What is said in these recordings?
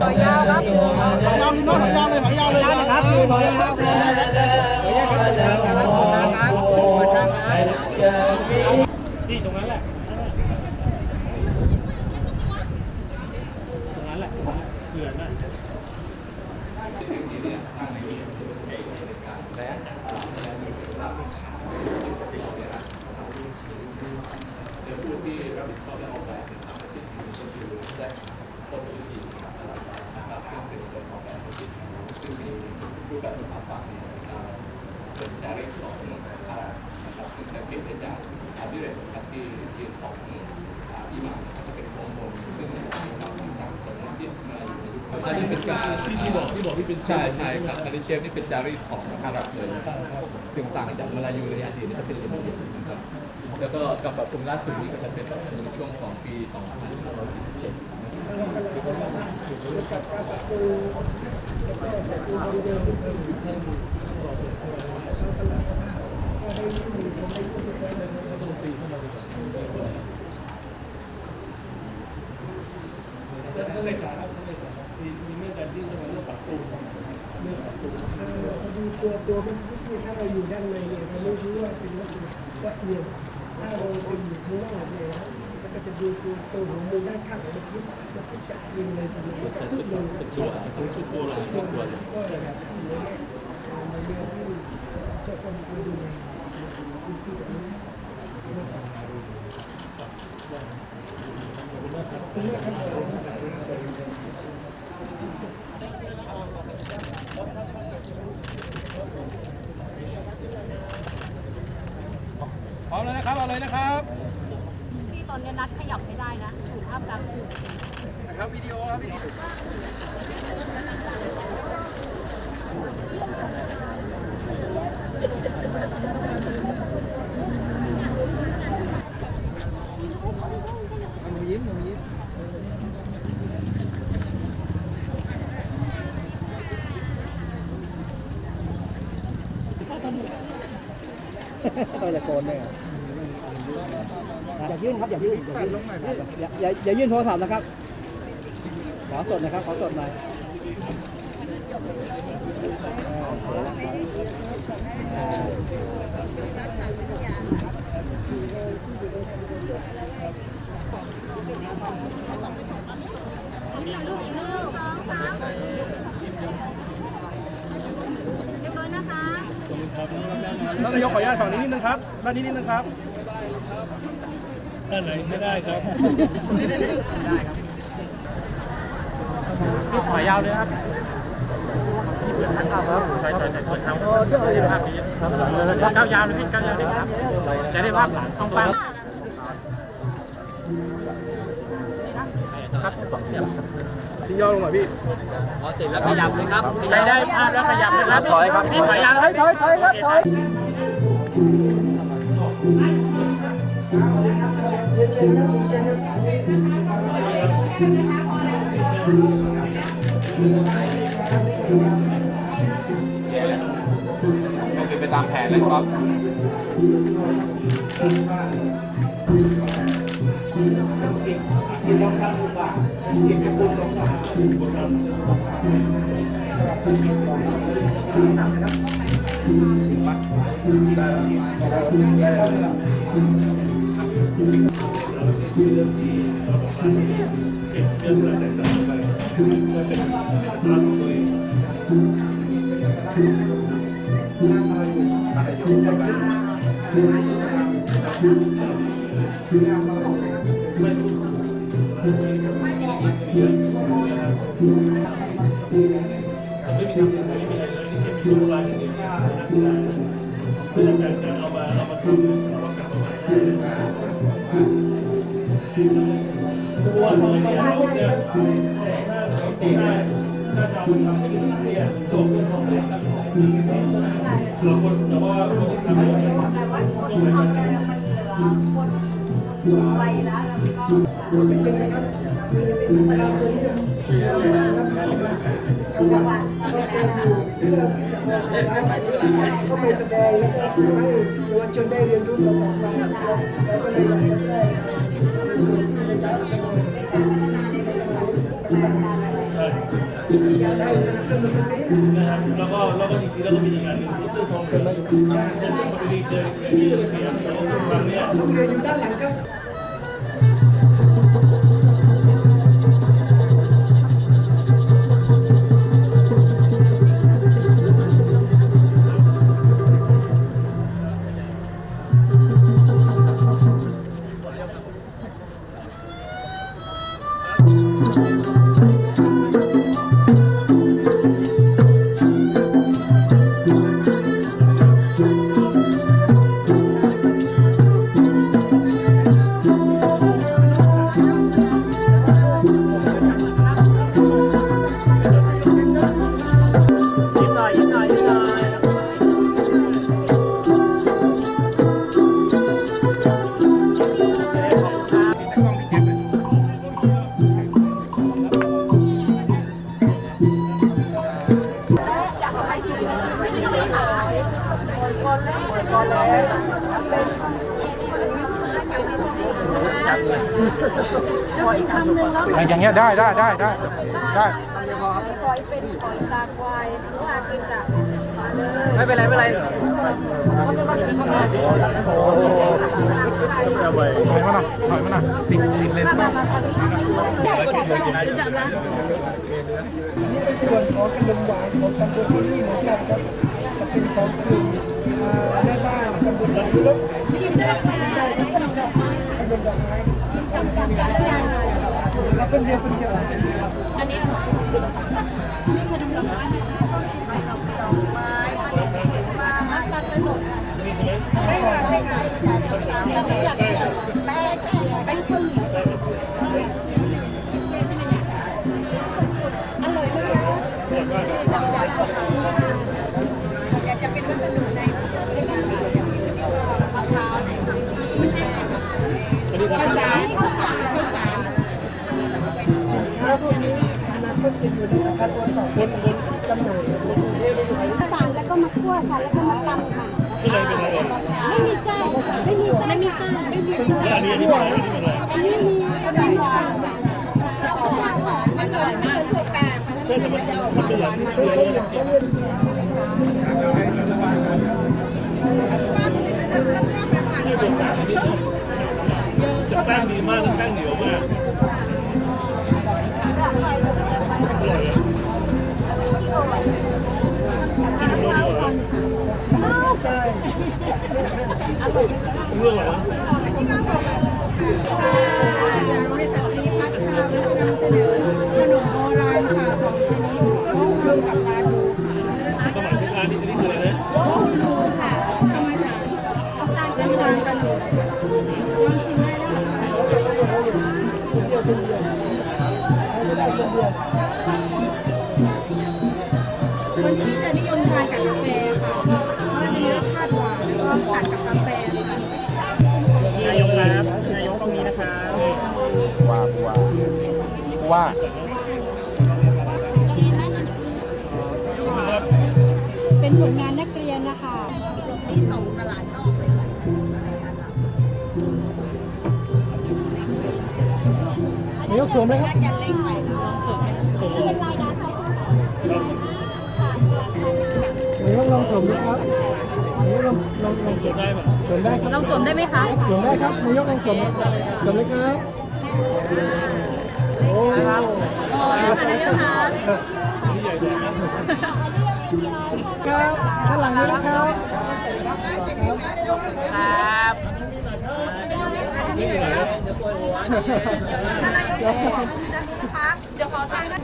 ต่อยาวครับยยาวน้องยาวเลยยาวเลยยาวครับคือต่อยาวที่ตรงนั้นแหละตรงนั้นแหละเขื่อนน่ะ โดยผู้ที่รับผิดชอบและออกแบบนะครับชื่อก็คือแซคโซลิทีนะครับซึ่งเป็นคนออกแบบธุรกิจซึ่งมีรูปแบบสถาปัตย์เนี่ยเอ่อเป็นจารีตของอาหรับนะครับซึ่งสังเกตได้จากอาบิเรตนะครับที่ยืนของอ่าอิหม่ามนะครับก็เป็นของมนซึ่งมีความต่างจากมัสยิดมาอยู่ในยุคอั นนี้เป็นการที่ที่บอกที่บอกที่เป็นใช่ใช่ครับอันนี้เชฟนี่เป็นจารีตของอาหรับเลยซึ่งต่างจากมาลายูในอดีตนี่ก็เป็นละเอียดนะครับแล้วก็กับปรับปรุงล่าสุดนี้ก็จะเป็นแบบในช่วงของปี 2547ท่านเลขาครับท่านเลขา ตัวตัวมัสยิดเนี่ยถ้าเราอยู่ด้านในเนี่ยเราไม่รู้ว่าเป็นลักษณะว่าเอียงถ้าเราไปอยู่ข้างนอกเนี่ยนะแล้วก็จะดูตัวตัวหัวมุมด้านข้างของมัสยิดมัสยิดจะเอียงเลยประมาณจะสุดลงสุดตัวสุดตัวสุดตัวก็จะเสนอแนะเอ่อในเรื่องที่จะต้องมาดูในพื้นที่ตรงนี้นะครับขอบคุณมากครับ พร้อมแล้วนะครับเอาเลยนะครับ ที่ตอนนี้นัดขยับไม่ได้นะถูกภาพกลางคืน ครับวิดีโอครับวิดีโอ อย่ายื่นครับอย่ายื่นอย่ายื่นอย่าอย่าอย่ายื่นโทรศัพท์นะครับ ขอสดนะครับขอสดหน่อย ท่านนายกขออนุญาตฝั่งนี้นิดนึงครับด้านนี้นิดนึงครับด้านไหนไม่ได้ครับพี่ขอยาวเลยครับใช่ใช่ใช่ใช่ครับภาพนี้ครับก้าวยาวเลยพี่ก้าวยาวเลยครับจะได้ภาพหลังต้องฟังครับ ที่ย่อลงมาพี่ขยับเลยครับใครได้ภาพแล้วขยับเลยครับถอยครับพี่ถอยยาวถอยถอยถอยครับถอยก็เป็นไปตามแผนเลยครับ ไม่ มีทางไม่มีอะเนี่แค่มีรูปลายอย่างเดียวนักแสดงเพื่อการการเอามาเอามาทำเอามากลับมาใหม่ได้ตัวทองเนี่เนี่ยหน้าสีหน้าหน้าจอมันทำให้ดูเนี่ยจมเรื่องของเรื่องการของสีสีเราคนแต่ว่าคนที่ทำเนี่ยแต่ว่าคนที่ทำเนี่ยมันเหลือคนสูงวัยแล้วแล้วก็เป็นยังไงครับมีเป็นประชาชนเนี่ยจังหวัด เขาจะอยู่เพื่อที่จะมาเข้าไปแสดงแล้วก็ให้เยาวชนได้เรียนรู้ต่อไปแล้วก็เลยอยากจะได้ในส่วนที่ในการพัฒนาในการพัฒนาต่างๆอยากได้สนับสนุนตรงนี้นะครับแล้วก็แล้วก็จริงๆแล้วก็มีอีกอันหนึ่งที่ตู้ทองเหลืองเช่นปรีเคยเคยมีชื่อเสียงครั้งเนี้ยโรงเรียนอยู่ด้านหลังครับ อย่างเงี้ได้ได้ได้ได้ได้ไม่เป็นไรไม่เป็นไรถอยมาหน่อยถอยมาหน่อยติดติดเลนส์กล้องนี่เป็นส่วนของขนมหวานของตำบลที่นี่เหมือนกันครับจะเป็นของกลุ่มอ่าแม่บ้านตำบลหลังรถชิมได้ชิม เอาเจะอยู่ในราคาตัวต่อคนจำหน่ายในกรุงเทพไม่ไหวสารแล้วก็มาคั่วค่ะแล้วก็มาตำค่ะก็เลยเป็นอะไรไม่มีไส้ไม่มีไส้ไม่มีไส้ไม่มีไส้อันนี้อันนี้เป็นอะไรอันนี้เป็นอันนี้มีอันนี้หวานจะออกหวานหวานมันหวานมากตัวแปลงใช่แต่มันมันเป็นหลังที่เสียเลยส้มเย็น เรื่อง ว่า เป็นผลงานนักเรียนนะคะที่ส่งตลาดนอกเลยค่ะนายกสวมไหมครับน่าจะเล็กไปนะส่งออกนายกลองสวมดูครับนายกลองลองลองสดได้ป่ะสวมได้ครับลองสวมได้ไหมคะสวมได้ครับนายกลองสวมสวมเลยครับ โอ้โอ้ยค่ะนายกคะนี่ใหญ่กว่านะครับด้านหลังนี้นะครับ ครับนี่อยู่ไหนนะเดี๋ยวเดี๋ยวขอทานนะ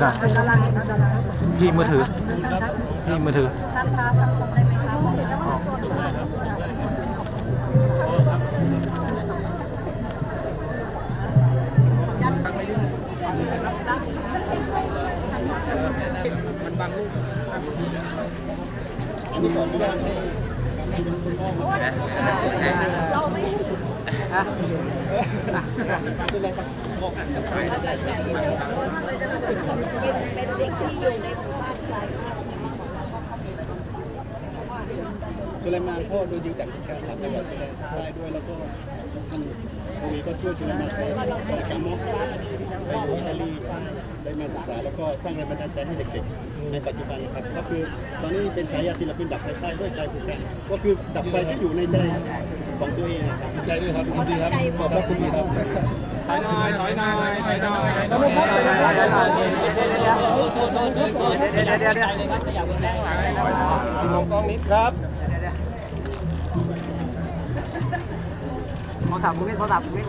ได้ที่มือถือที่มือถือเราไม่เป็นไรครับ บอกเป็นเป็นเด็กที่อยู่ในหมู่บ้านไกลมากเลยมากกว่าเราเพราะเขาเป็นชาวบ้าสุไลมานพ่อโดนยิงจากเหตุการณ์สามจังหวัดชายแดนภาคใต้ด้วยแล้วก็ท่านโอวีก็ช่วยสุไลมานไปสอนกามอบไปอยู่อิตาลีใช่ได้มาศึกษาแล้วก็สร้างแรงบันดาลใจให้เด็กๆ ในปัจจุบันครับ ก็คือตอนนี้เป็นฉายาศิลปินดับไฟใต้ด้วยใจผูกกันก็คือดับไฟที่อยู่ในใจของตัวเองครับใจด้วยครับยินดีครับขอบคุณครับ ถอยหน่อยถอยหน่อยถอยหน่อยเดี๋ยวเดี๋ยวเดี๋ยวเดี๋ยวมองกล้องนิดครับมองถามคุณไม่เขาถามคุณไม่